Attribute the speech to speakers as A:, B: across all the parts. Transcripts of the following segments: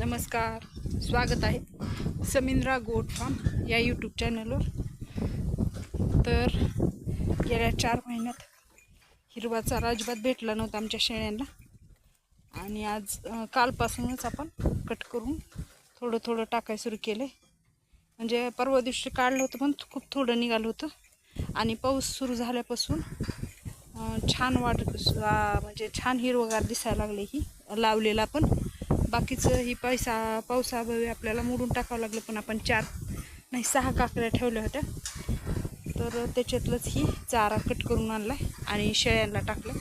A: नमस्कार स्वागत आहे समिंद्रा गोट फार्म या यूट्यूब चॅनलवर तर गेल्या चार महिन्यात हिरवाचा राजबात भेटला नव्हता आमच्या शेळ्यांना. आणि आज कालपासूनच आपण कट करून थोडं थोडं टाकाय सुरू केलं म्हणजे परवा दिवशी काढलं होतं पण खूप थोडं निघालं होतं. आणि पाऊस सुरू झाल्यापासून छान वाट म्हणजे छान हिरवगार दिसायला लागले ही लावलेला पण. बाकीचं ही पैसा पावसाभावी आपल्याला मोडून टाकावं लागलं पण आपण चार नाही सहा काकड्या ठेवल्या होत्या. तर त्याच्यातलंच ही चारा कट करून आणला आणि शेळ्यांना टाकलं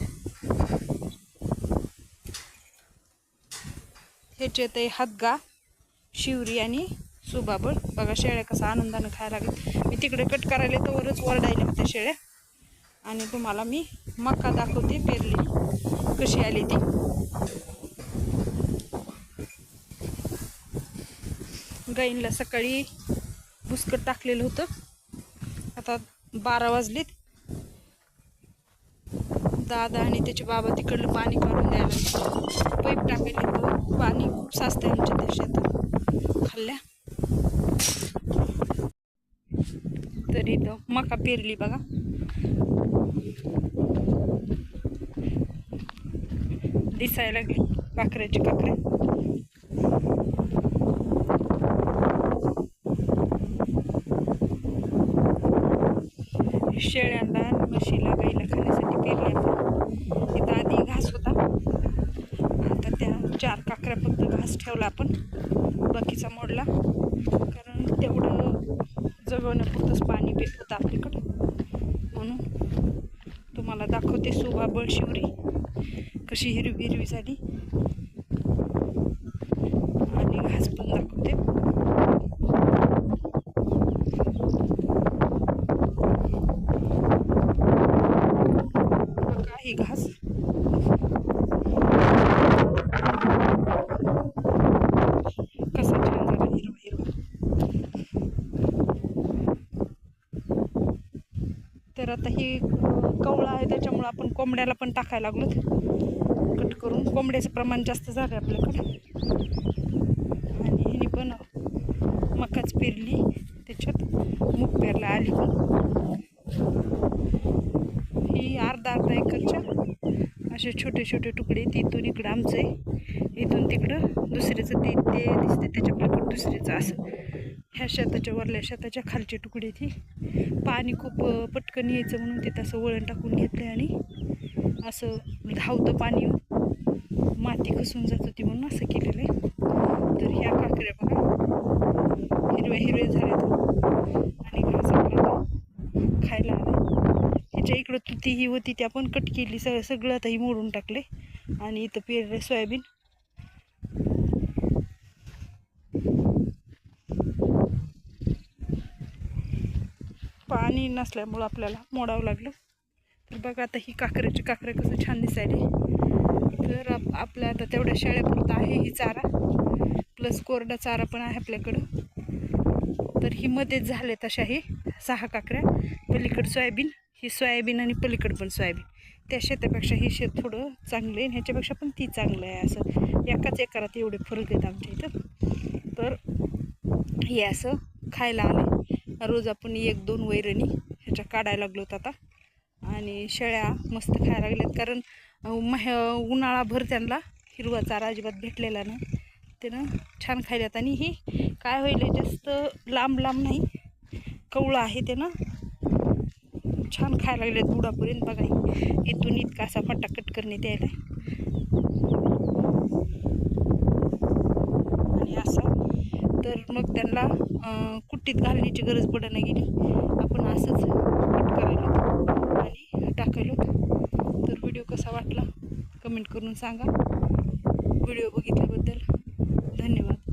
A: ह्याच्यात आहे हदगा शिवरी आणि सुबाबळ. बघा शेळ्या कसा आनंदानं खायला लागेल. मी तिकडे कट करायला तोवरच वरडायला होत्या शेळ्या. आणि तुम्हाला मी मक्का दाखवते पेरली. कशी आली ती? गाईंला सकाळी बुसकट टाकलेलं होतं. आता बारा वाजलेत. दादा आणि त्याचे बाबा तिकडलं पाणी काढून द्यायला पाईप टाकायला तर पाणी खूप साचतंय आमच्या त्या शेतात. खाल्ल्या. तरी इथं मका पेरली बघा. दिसायला लागली. काकऱ्याची काकऱ्या शेळ्यांना म्हशीला गाईला खाण्यासाठी पेरली आपण. तिथं आधी घास होता. आता त्या चार काकऱ्या फक्त घास ठेवला आपण बाकीचा मोडला. कारण तेवढं जगवण्यापुरतंच पाणी पेत होतं आपल्याकडं. म्हणून तुम्हाला दाखवते सुभा बळशिवरी कशी हिरवी हिरवी झाली आणि घास पण दाखवते बघा ही घास. कसा छान झाला हिरवा हिरवा. तर आता ही कवळा आहे त्याच्यामुळं आपण कोंबड्याला पण टाकायला लागलो. कट करून कोंबड्याचं प्रमाण जास्त झालं आपल्याकडे. आणि हिने पण मकाच पेरली त्याच्यात मूग पेरला आली पण ही अर्धा एकरच्या असे छोटे छोटे तुकडे तिथून इकडं आमचं. आहे इथून तिकडं दुसऱ्याचं ते ते दिसते त्याच्याप्रकार दुसऱ्याचं असं. ह्या शेताच्या वरल्या शेताच्या खालचे तुकडे ती पाणी खूप पटकन यायचं म्हणून तिथं असं वळण टाकून घेतलं आणि असं धावतं पाणी माती खसून जात होती म्हणून असं केलेलं आहे. तर ह्या काकऱ्या बघा. हिरव्या हिरव्या झाल्या आणि घास खायला आला. आमच्या इकडं तुती ही होती त्या पण कट केली सगळं सगळं आता ही मोडून टाकले. आणि इथं पेरले सोयाबीन. पाणी नसल्यामुळं आपल्याला मोडावं लागलं. तर बघा आता ही काकऱ्याची काकरे कसं छान दिसायली. तर आप आपल्या आता तेवढ्या शाळेपुरता आहे ही चारा. प्लस कोरडा चारा पण आहे आपल्याकडं. तर ही मध्येच झाले तशाही सहा काकऱ्या. पलीकडं सोयाबीन. ही सोयाबीन आणि पलीकड पण सोयाबीन. त्या शेतापेक्षा हे शेत थोडं चांगलं आहे आणि ह्याच्यापेक्षा पण ती चांगलं आहे असं. एकाच एकरात एवढे फरक आहेत आमच्या इथं. तर हे असं खायला आले रोज आपण एक दोन वैरणी ह्याच्या काढायला लागलो आता. आणि शेळ्या मस्त खायला लागल्यात. कारण मह उन्हाळाभर त्यांना हिरवा चारा अजिबात भेटलेला नाही. त्यानं छान खायल्यात. आणि ही काय होईल जास्त लांब लांब नाही. कवळं आहे त्यानं छान खायला लागलेत बुडापर्यंत बघा इथून इतका असा फटाकट करणे करण्यात यायला आणि असा. तर मग त्यांना कुट्टीत घालण्याची गरज पडना गेली. आपण असंच कट करायला आणि टाकायलो. तर व्हिडिओ कसा वाटला? कमेंट करून सांगा. व्हिडिओ बघितल्याबद्दल धन्यवाद.